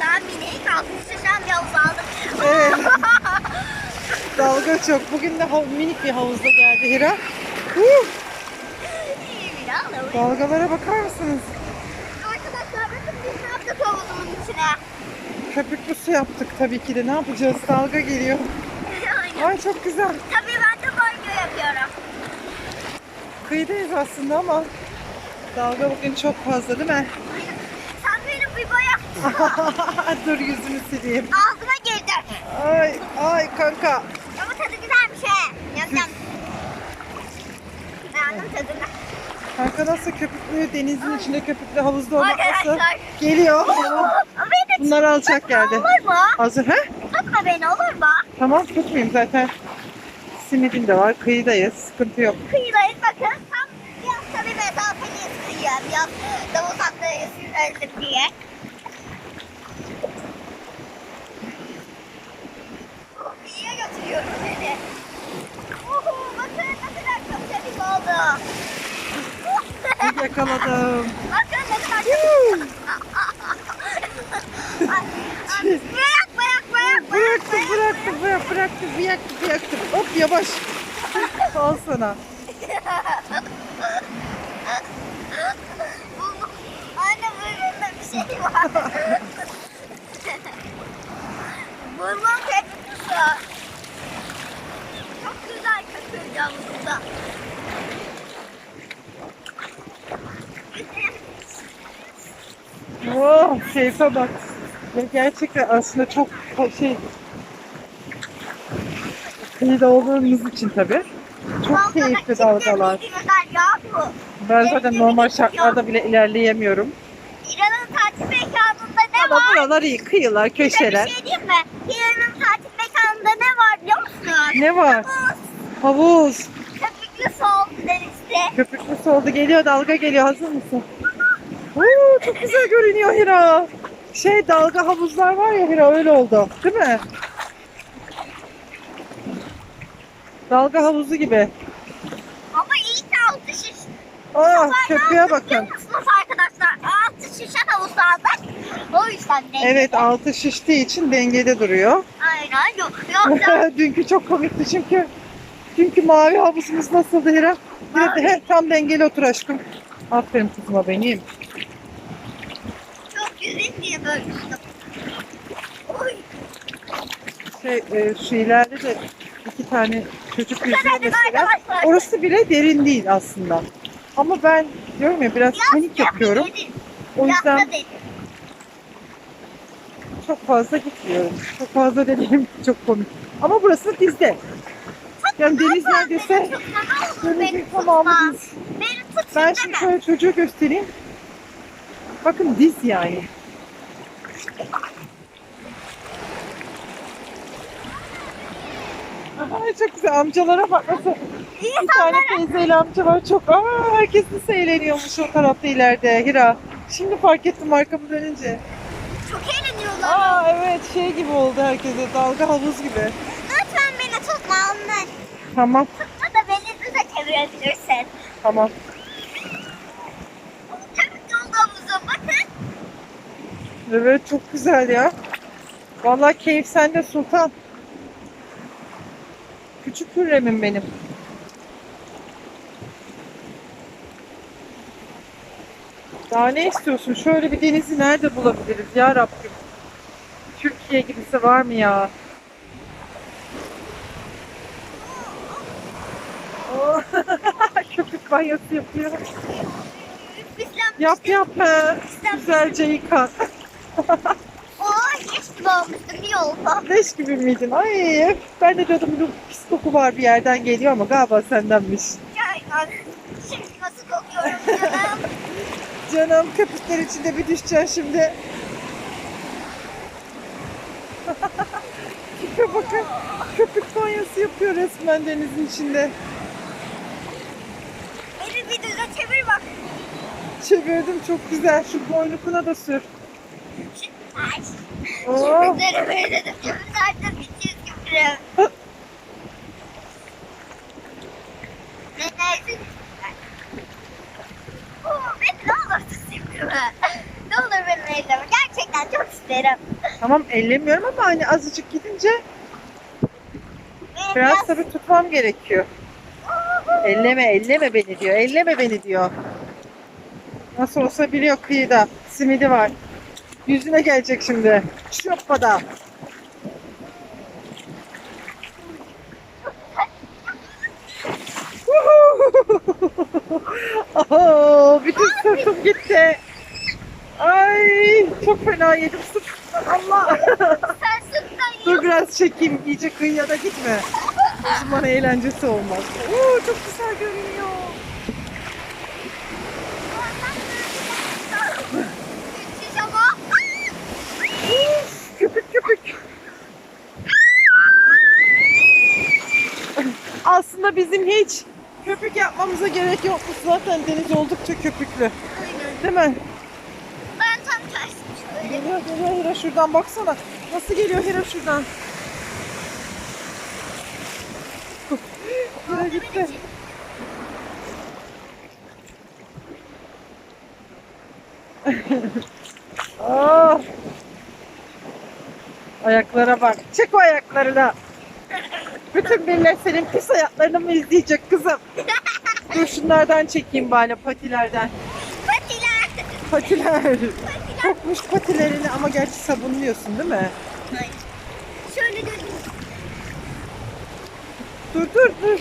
daha şişen bir havuz aldık. Evet. Dalga çok. Bugün de hav- minik bir havuzda geldi Hira. Huh! İyi bir havuz. Dalgalara bakar mısınız? Arkadaşlar bakın biz ne yaptık havuzumun içine. Köpüklü su yaptık tabii ki de. Ne yapacağız? Dalga geliyor. Aynen. Ay çok güzel. Tabii ben de banyo yapıyorum. Kıyıdayız aslında ama dalga bugün çok fazla değil mi? Sen benim bir boya Dur yüzümü sileyim. ağzıma girdi. Ay ay kanka. Ama tadı güzelmiş he. Yap yap. Beğendim tadını. Kanka nasıl köpüklü denizin içinde köpüklü havuzda olmak nasıl? Arkadaşlar. Geliyor. Beni Bunlar alçak geldi. Olur mu? Hazır ha? Tutma beni olur mu? Tamam tutmayayım zaten. Simidin de var. Kıyıdayız. Sıkıntı yok. Kıyıdayız bakın. Tam biraz tabii mesafeliyiz kıyıya. Biraz da uzaktayız öldüm diye. Kıyıya götürüyorum seni. Uhu, bakın ne kadar çok temiz oldu. Yakaladım. bakın ne kadar çok Bırak bırak bırak bırak. Bıraktım bıraktım bırak, bıraktım bıraktım bıraktım. Hop yavaş. Al sana. Anne burnunda bir şey var. Burnum köpüklüsü. Çok güzel köpüğü yavruda. Oh keyfe bak. Ya gerçekten aslında çok şey kıyıda olduğumuz için tabii. Çok keyifli dalgalar. Ben zaten normal şartlarda bile ilerleyemiyorum. İran'ın tatil mekanında ne Ama var? buralar iyi. Kıyılar, köşeler. Bir şey diyeyim mi? İran'ın tatil mekanında ne var biliyor musun? Ne var? Havuz. Havuz. Köpüklü soğuk denizde. Köpüklü soldu geliyor. Dalga geliyor. Hazır mısın? Çok güzel görünüyor Hira. Şey dalga havuzlar var ya Hira öyle oldu. Değil mi? Dalga havuzu gibi. Ama iyi ki altı şiş. Aa köpüğe bakın. musunuz arkadaşlar? Altı şişen havuz aldık. O yüzden de. Evet altı şiştiği için dengede duruyor. Aynen yok. Yoksa Dünkü çok komikti çünkü. Dünkü mavi havuzumuz nasıldı Hira? Hira de, he, tam dengeli otur aşkım. Aferin kızıma benim. Oy. Şey, e, şu ileride de iki tane çocuk yüzüyor mesela. Orası bile derin değil aslında. Ama ben diyorum ya biraz panik yapıyorum. O yüzden çok fazla gitmiyorum. Çok fazla dediğim çok komik. Ama burası dizde. Yani deniz neredeyse denizin tamamı diz. Ben şimdi şöyle çocuğu göstereyim. Bakın diz yani. Ay çok güzel amcalara bak nasıl. Bir tane teyzeyle amca var çok. Aa herkes nasıl eğleniyormuş o tarafta ileride Hira. Şimdi fark ettim arkamı dönünce. Çok eğleniyorlar. Aa evet şey gibi oldu herkese dalga havuz gibi. Lütfen beni tutma anne. Tamam Tutma da beni de çevirebilirsin. tamam. Köpük oldu havuzu bakın. Evet çok güzel ya. Vallahi keyif sende Sultan. Küçük hürremim benim. Daha ne istiyorsun? Şöyle bir denizi nerede bulabiliriz ya Rabbim? Türkiye gibisi var mı ya? Oh, Köpük banyosu yapıyor. Yap yap he. Güzelce yıka. Oo geç gibi olmuştum bir oldu. Leş gibi miydin? Ay ben de diyordum bu pis koku var bir yerden geliyor ama galiba sendenmiş. Aynen. Şimdi nasıl kokuyorum canım. Canım köpükler içinde bir düşeceksin şimdi. Tipe bakın. Köpük banyosu yapıyor resmen denizin içinde. Beni bir düze çevir bak. Çevirdim çok güzel. Şu boynukuna da sür. Köpükleri böyle de bir çizgi film. Beni ne olur tutayım değil mi? Ne Ne olur benim elleme. Gerçekten çok isterim. Tamam ellemiyorum ama hani azıcık gidince biraz tabii tutmam gerekiyor. Elleme elleme beni diyor. Elleme beni diyor. Nasıl olsa biliyor kıyıda. Simidi var. Yüzüne gelecek şimdi. Şoppada. Oho, bütün sırtım gitti. Ay çok fena yedim sırtımdan Allah. Sen sütten Dur biraz çekeyim iyice kıyıya da gitme. O zaman eğlencesi olmaz. Oo, çok güzel görünüyor. Müthiş ama. Uf, köpük köpük. Aslında bizim hiç köpük yapmamıza gerek yokmuş. Zaten deniz oldukça köpüklü. Aynen. Değil mi? Ben tam böyle. Geliyor geliyor Hira şuradan baksana. Nasıl geliyor Hira şuradan? Hira gitti. Oh. Ayaklara bak. Çek o ayaklarını. Bütün millet senin pis ayaklarını mı izleyecek kızım? Dur şunlardan çekeyim bari patilerden. Patiler. Patiler. Kokmuş patilerini ama gerçi sabunluyorsun değil mi? Hayır. Şöyle döneyim. Dur dur dur.